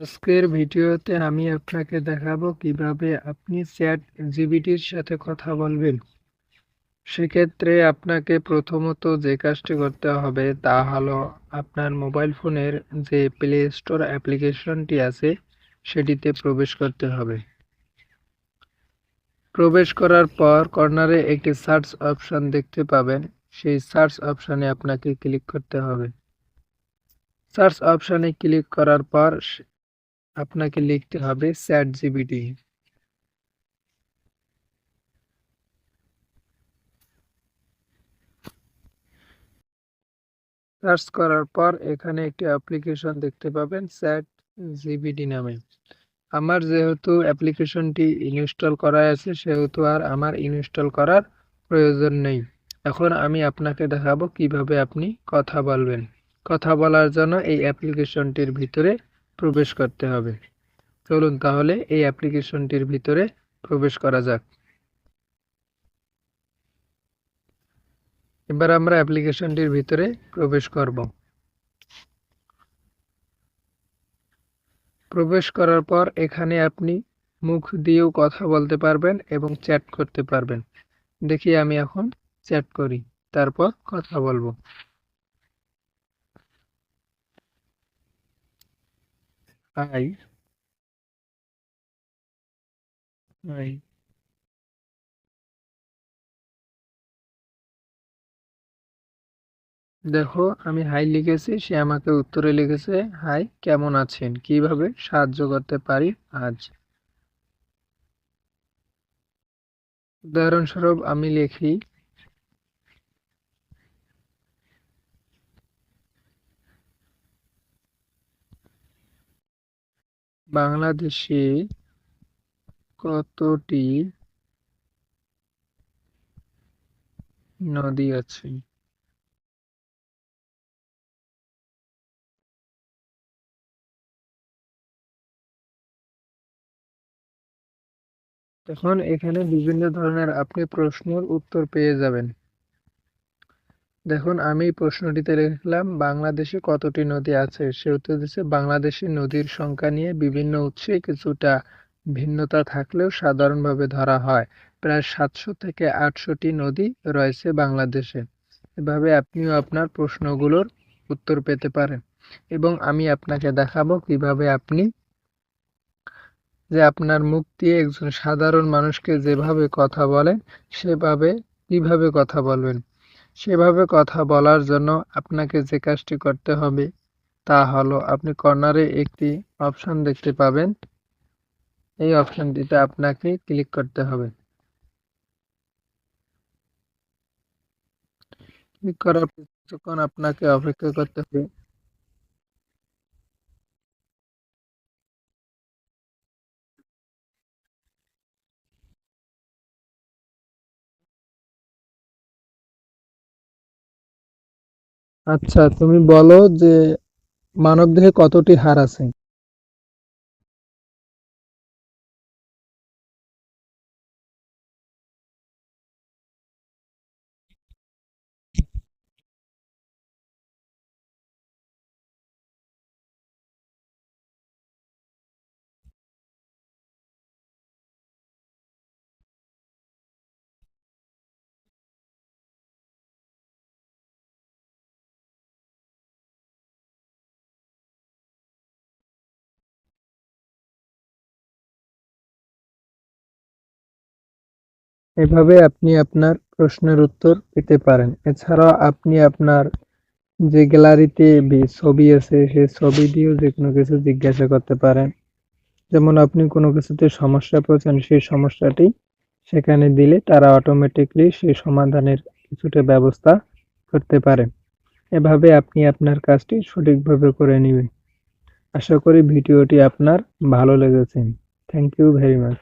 আজকের ভিডিওতে আমি আপনাকে দেখাবো কীভাবে আপনি চ্যাট জিপিটির সাথে কথা বলবেন। সেক্ষেত্রে আপনাকে প্রথমত যে কাজটি করতে হবে তা হলো আপনার মোবাইল ফোনের যে প্লে স্টোর অ্যাপ্লিকেশনটি আছে, সেটিতে প্রবেশ করতে হবে। প্রবেশ করার পর কর্নারে একটি সার্চ অপশন দেখতে পাবেন। সেই সার্চ অপশানে আপনাকে ক্লিক করতে হবে। সার্চ অপশানে ক্লিক করার পর আপনাকে লিখতে হবে চ্যাট জিপিটি সার্চ করার পর এখানে একটি অ্যাপ্লিকেশন দেখতে পাবেন চ্যাট জিপিটি নামে। আমার যেহেতু অ্যাপ্লিকেশনটি ইনস্টল করা আছে, সেহেতু আর আমার ইনস্টল করার প্রয়োজন নেই। এখন আমি আপনাকে দেখাবো কীভাবে আপনি কথা বলবেন। কথা বলার জন্য এই অ্যাপ্লিকেশনটির ভিতরে প্রবেশ করতে হবে। চলুন তাহলে এই অ্যাপ্লিকেশনটির ভিতরে প্রবেশ করা যাক। এবার আমরা অ্যাপ্লিকেশনটির ভিতরে প্রবেশ করব। প্রবেশ করার পর এখানে আপনি মুখ দিয়েও কথা বলতে পারবেন এবং চ্যাট করতে পারবেন। দেখি আমি এখন চ্যাট করি, তারপর কথা বলব। হাই হাই দেখো, আমি হাই লিখেছি, সে আমাকে উত্তরে লিখেছে হাই কেমন আছেন? কীভাবে সাহায্য করতে পারি আজ? উদাহরণস্বরূপ, আমি লিখি বাংলাদেশে কতটি নদী আছে? এখন এখানে বিভিন্ন ধরনের আপনি প্রশ্নের উত্তর পেয়ে যাবেন। দেখুন, আমি প্রশ্নটিতে লিখলাম, বাংলাদেশে কতটি নদী আছে? সে উত্তর দিচ্ছে, বাংলাদেশে নদীর সংখ্যা নিয়ে বিভিন্ন উৎসে কিছুটা ভিন্নতা থাকলেও সাধারণভাবে ধরা হয়। প্রায় সাতশো থেকে আটশোটি নদী রয়েছে বাংলাদেশে। এভাবে আপনিও আপনার প্রশ্নগুলোর উত্তর পেতে পারেন। এবং আমি আপনাকে দেখাবো কীভাবে আপনি যে আপনার মুখ দিয়ে একজন সাধারণ মানুষকে যেভাবে কথা বলেন, সেভাবে কীভাবে কথা বলবেন। সেভাবে কথা বলার জন্য আপনাকে যে কাজটি করতে হবে, তা হলো আপনি কর্নারে একটি অপশন দেখতে পাবেন। এই অপশনটিতে আপনাকে ক্লিক করতে হবে। ক্লিক করার কিছুক্ষণ আপনাকে অপেক্ষা করতে হবে। আচ্ছা তুমি বলো যে মানবদেহে কতটি হাড় আছে? এভাবে আপনি আপনার প্রশ্নের উত্তর পেতে পারেন। এছাড়াও আপনি আপনার যে গ্যালারিতে ছবি আছে সেই ছবি দিয়েও যে কোনো কিছু জিজ্ঞাসা করতে পারেন। যেমন আপনি কোনো কিছুতে সমস্যা পড়ছেন, সেই সমস্যাটি সেখানে দিলে তারা অটোমেটিকলি সেই সমাধানের কিছুটা ব্যবস্থা করতে পারে। এভাবে আপনি আপনার কাজটি সঠিকভাবে করে নেবেন। আশা করি ভিডিওটি আপনার ভালো লেগেছে। Thank you very much